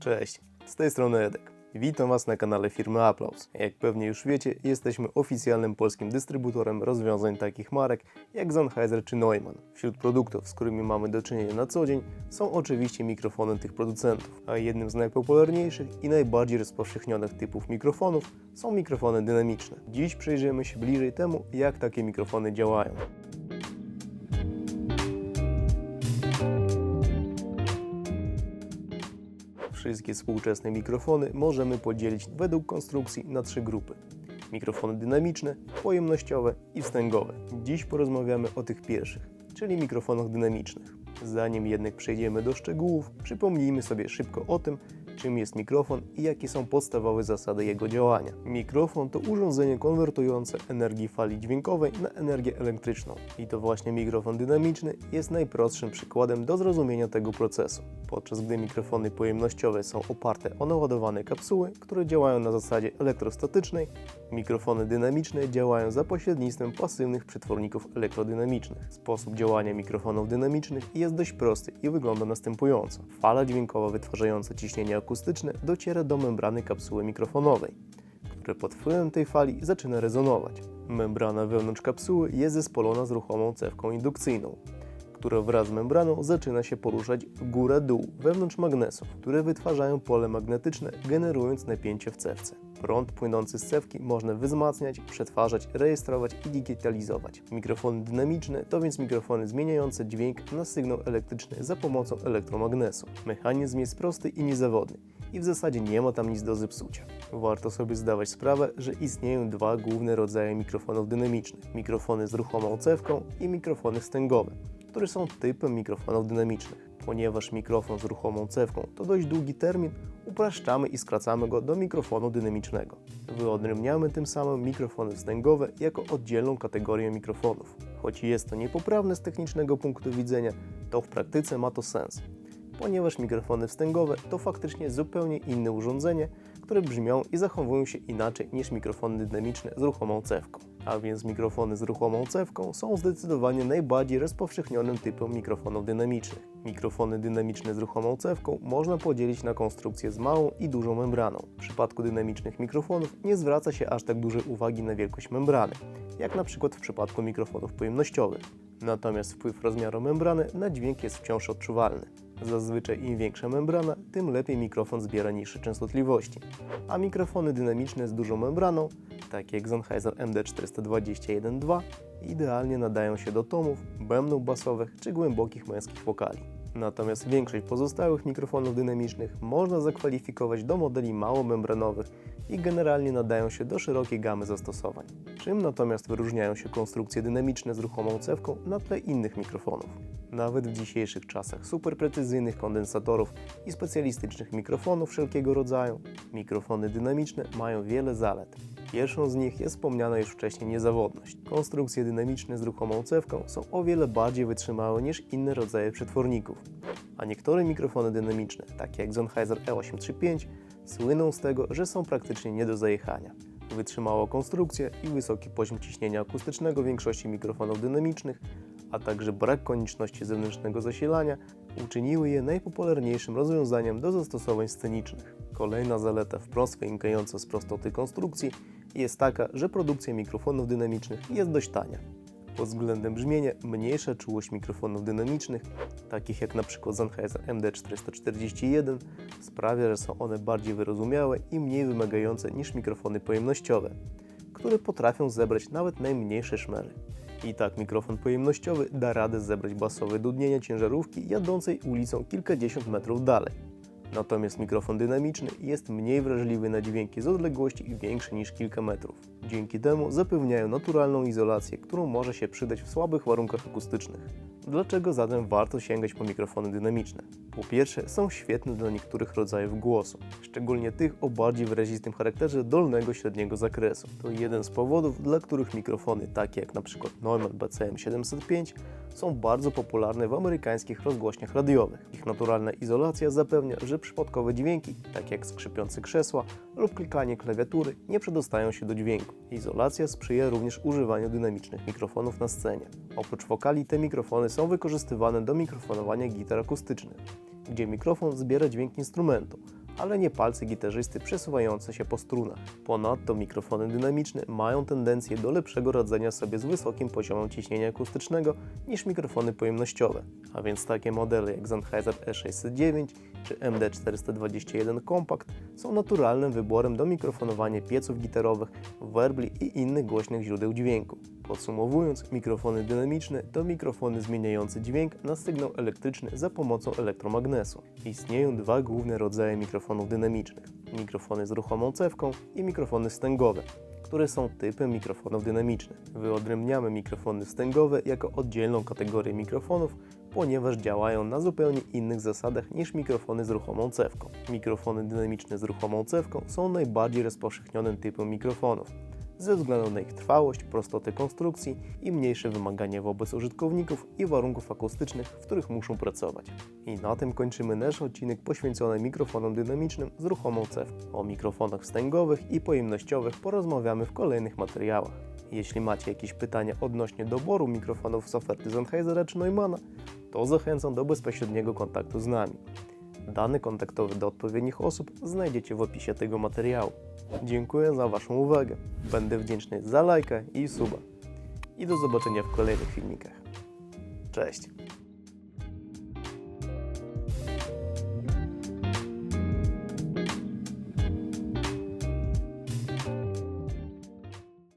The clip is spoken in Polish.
Cześć, z tej strony Edek. Witam Was na kanale firmy Applause. Jak pewnie już wiecie, jesteśmy oficjalnym polskim dystrybutorem rozwiązań takich marek jak Sennheiser czy Neumann. Wśród produktów, z którymi mamy do czynienia na co dzień, są oczywiście mikrofony tych producentów, a jednym z najpopularniejszych i najbardziej rozpowszechnionych typów mikrofonów są mikrofony dynamiczne. Dziś przyjrzymy się bliżej temu, jak takie mikrofony działają. Wszystkie współczesne mikrofony możemy podzielić według konstrukcji na trzy grupy. Mikrofony dynamiczne, pojemnościowe i wstęgowe. Dziś porozmawiamy o tych pierwszych, czyli mikrofonach dynamicznych. Zanim jednak przejdziemy do szczegółów, przypomnijmy sobie szybko o tym, czym jest mikrofon i jakie są podstawowe zasady jego działania. Mikrofon to urządzenie konwertujące energię fali dźwiękowej na energię elektryczną. I to właśnie mikrofon dynamiczny jest najprostszym przykładem do zrozumienia tego procesu. Podczas gdy mikrofony pojemnościowe są oparte o naładowane kapsuły, które działają na zasadzie elektrostatycznej, mikrofony dynamiczne działają za pośrednictwem pasywnych przetworników elektrodynamicznych. Sposób działania mikrofonów dynamicznych jest dość prosty i wygląda następująco. Fala dźwiękowa wytwarzająca ciśnienie akustyczne dociera do membrany kapsuły mikrofonowej, które pod wpływem tej fali zaczyna rezonować. Membrana wewnątrz kapsuły jest zespolona z ruchomą cewką indukcyjną, która wraz z membraną zaczyna się poruszać w górę-dół wewnątrz magnesów, które wytwarzają pole magnetyczne, generując napięcie w cewce. Prąd płynący z cewki można wzmacniać, przetwarzać, rejestrować i digitalizować. Mikrofony dynamiczne to więc mikrofony zmieniające dźwięk na sygnał elektryczny za pomocą elektromagnesu. Mechanizm jest prosty i niezawodny i w zasadzie nie ma tam nic do zepsucia. Warto sobie zdawać sprawę, że istnieją dwa główne rodzaje mikrofonów dynamicznych: mikrofony z ruchomą cewką i mikrofony wstęgowe które są typem mikrofonów dynamicznych. Ponieważ mikrofon z ruchomą cewką to dość długi termin, upraszczamy i skracamy go do mikrofonu dynamicznego. Wyodrębniamy tym samym mikrofony wstęgowe jako oddzielną kategorię mikrofonów. Choć jest to niepoprawne z technicznego punktu widzenia, to w praktyce ma to sens, ponieważ mikrofony wstęgowe to faktycznie zupełnie inne urządzenie, które brzmią i zachowują się inaczej niż mikrofony dynamiczne z ruchomą cewką. A więc mikrofony z ruchomą cewką są zdecydowanie najbardziej rozpowszechnionym typem mikrofonów dynamicznych. Mikrofony dynamiczne z ruchomą cewką można podzielić na konstrukcję z małą i dużą membraną. W przypadku dynamicznych mikrofonów nie zwraca się aż tak dużej uwagi na wielkość membrany, jak na przykład w przypadku mikrofonów pojemnościowych. Natomiast wpływ rozmiaru membrany na dźwięk jest wciąż odczuwalny. Zazwyczaj im większa membrana, tym lepiej mikrofon zbiera niższe częstotliwości. A mikrofony dynamiczne z dużą membraną, takie jak Sennheiser MD421-2, idealnie nadają się do tomów, bębnów basowych czy głębokich męskich wokali. Natomiast większość pozostałych mikrofonów dynamicznych można zakwalifikować do modeli małomembranowych i generalnie nadają się do szerokiej gamy zastosowań. Czym natomiast wyróżniają się konstrukcje dynamiczne z ruchomą cewką na tle innych mikrofonów? Nawet w dzisiejszych czasach superprecyzyjnych kondensatorów i specjalistycznych mikrofonów wszelkiego rodzaju, mikrofony dynamiczne mają wiele zalet. Pierwszą z nich jest wspomniana już wcześniej niezawodność. Konstrukcje dynamiczne z ruchomą cewką są o wiele bardziej wytrzymałe niż inne rodzaje przetworników, a niektóre mikrofony dynamiczne, takie jak Sennheiser E835, słyną z tego, że są praktycznie nie do zajechania. Wytrzymała konstrukcja i wysoki poziom ciśnienia akustycznego większości mikrofonów dynamicznych, a także brak konieczności zewnętrznego zasilania uczyniły je najpopularniejszym rozwiązaniem do zastosowań scenicznych. Kolejna zaleta wprost wynikająca z prostoty konstrukcji jest taka, że produkcja mikrofonów dynamicznych jest dość tania. Pod względem brzmienia mniejsza czułość mikrofonów dynamicznych, takich jak np. Sennheiser MD441, sprawia, że są one bardziej wyrozumiałe i mniej wymagające niż mikrofony pojemnościowe, które potrafią zebrać nawet najmniejsze szmery. I tak mikrofon pojemnościowy da radę zebrać basowe dudnienia ciężarówki jadącej ulicą kilkadziesiąt metrów dalej. Natomiast mikrofon dynamiczny jest mniej wrażliwy na dźwięki z odległości większe niż kilka metrów. Dzięki temu zapewniają naturalną izolację, którą może się przydać w słabych warunkach akustycznych. Dlaczego zatem warto sięgać po mikrofony dynamiczne? Po pierwsze, są świetne dla niektórych rodzajów głosu, szczególnie tych o bardziej wyrazistym charakterze dolnego średniego zakresu. To jeden z powodów, dla których mikrofony takie jak np. Neumann BCM705 są bardzo popularne w amerykańskich rozgłośniach radiowych. Ich naturalna izolacja zapewnia, że przypadkowe dźwięki, takie jak skrzypiące krzesła lub klikanie klawiatury, nie przedostają się do dźwięku. Izolacja sprzyja również używaniu dynamicznych mikrofonów na scenie. Oprócz wokali te mikrofony są wykorzystywane do mikrofonowania gitar akustycznych, gdzie mikrofon zbiera dźwięk instrumentu, ale nie palce gitarzysty przesuwające się po strunach. Ponadto mikrofony dynamiczne mają tendencję do lepszego radzenia sobie z wysokim poziomem ciśnienia akustycznego niż mikrofony pojemnościowe, a więc takie modele jak Sennheiser E609 czy MD421 Compact są naturalnym wyborem do mikrofonowania pieców gitarowych, werbli i innych głośnych źródeł dźwięku. Podsumowując, mikrofony dynamiczne to mikrofony zmieniające dźwięk na sygnał elektryczny za pomocą elektromagnesu. Istnieją dwa główne rodzaje mikrofonów dynamicznych: mikrofony z ruchomą cewką i mikrofony wstęgowe które są typem mikrofonów dynamicznych. Wyodrębniamy mikrofony wstęgowe jako oddzielną kategorię mikrofonów, ponieważ działają na zupełnie innych zasadach niż mikrofony z ruchomą cewką. Mikrofony dynamiczne z ruchomą cewką są najbardziej rozpowszechnionym typem mikrofonów ze względu na ich trwałość, prostotę konstrukcji i mniejsze wymagania wobec użytkowników i warunków akustycznych, w których muszą pracować. I na tym kończymy nasz odcinek poświęcony mikrofonom dynamicznym z ruchomą cewką. O mikrofonach wstęgowych i pojemnościowych porozmawiamy w kolejnych materiałach. Jeśli macie jakieś pytania odnośnie doboru mikrofonów z oferty Sennheisera czy Neumana, to zachęcam do bezpośredniego kontaktu z nami. Dane kontaktowe do odpowiednich osób znajdziecie w opisie tego materiału. Dziękuję za Waszą uwagę. Będę wdzięczny za lajka i suba. I do zobaczenia w kolejnych filmikach. Cześć!